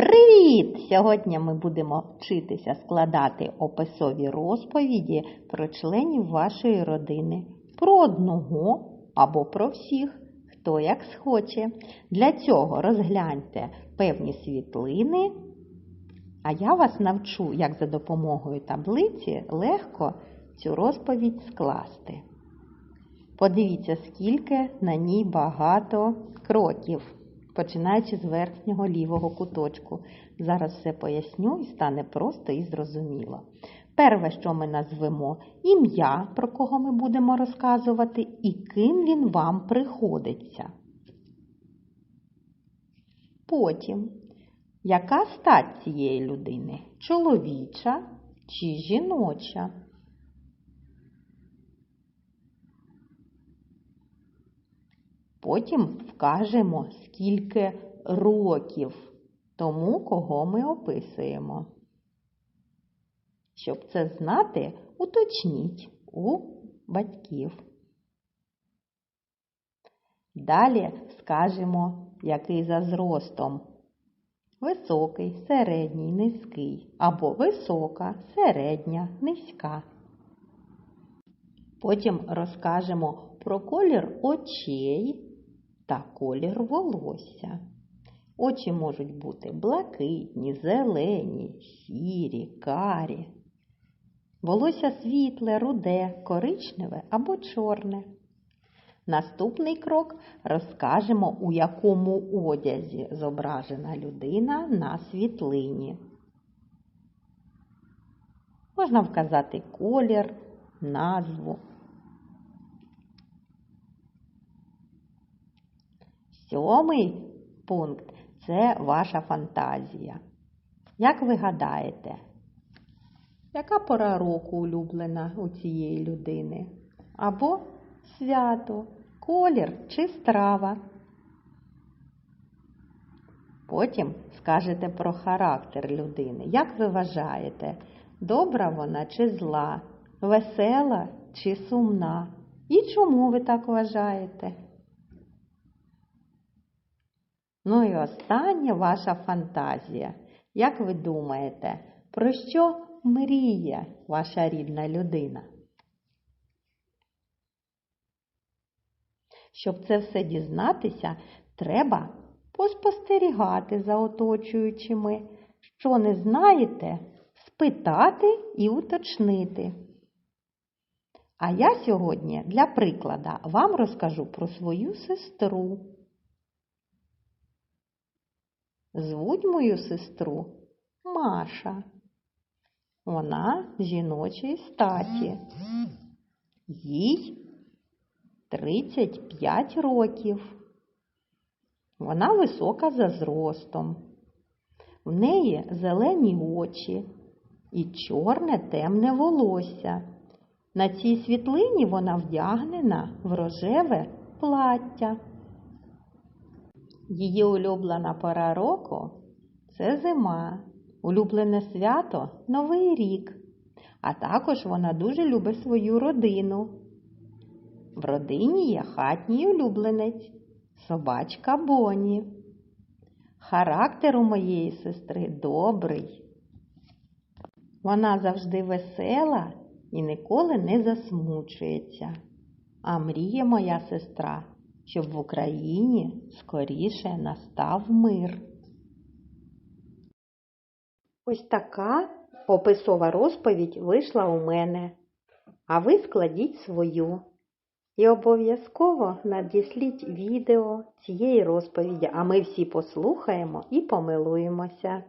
Привіт! Сьогодні ми будемо вчитися складати описові розповіді про членів вашої родини, про одного або про всіх, хто як схоче. Для цього розгляньте певні світлини, а я вас навчу, як за допомогою таблиці легко цю розповідь скласти. Подивіться, скільки на ній багато кроків, починаючи з верхнього лівого куточку. Зараз все поясню і стане просто і зрозуміло. Перше, що ми назвемо ім'я, про кого ми будемо розказувати, і ким він вам приходиться. Потім, яка стать цієї людини? Чоловіча чи жіноча? Потім вкажемо, скільки років тому, кого ми описуємо. Щоб це знати, уточніть у батьків. Далі скажемо, який за зростом. Високий, середній, низький або висока, середня, низька. Потім розкажемо про колір очей та колір волосся. Очі можуть бути блакитні, зелені, сірі, карі. Волосся світле, руде, коричневе або чорне. Наступний крок розкажемо, у якому одязі зображена людина на світлині. Можна вказати колір, назву. Сьомий пункт це ваша фантазія. Як ви гадаєте, яка пора року улюблена у цієї людини? Або свято, колір чи страва? Потім скажете про характер людини. Як ви вважаєте, добра вона чи зла, весела чи сумна? І чому ви так вважаєте? Ну і останнє ваша фантазія. Як ви думаєте, про що мріє ваша рідна людина? Щоб це все дізнатися, треба поспостерігати за оточуючими. Що не знаєте, спитати і уточнити. А я сьогодні для приклада вам розкажу про свою сестру. Звуть мою сестру Маша. Вона жіночої статі. Їй 35 років. Вона висока за зростом. В неї зелені очі і чорне темне волосся. На цій світлині вона вдягнена в рожеве плаття. Її улюблена пора року це зима, улюблене свято Новий рік. А також вона дуже любить свою родину. В родині є хатній улюбленець, собачка Боні. Характер у моєї сестри добрий. Вона завжди весела і ніколи не засмучується. А мріє моя сестра щоб в Україні скоріше настав мир. Ось така описова розповідь вийшла у мене, а ви складіть свою. І обов'язково надісліть відео цієї розповіді, а ми всі послухаємо і помилуємося.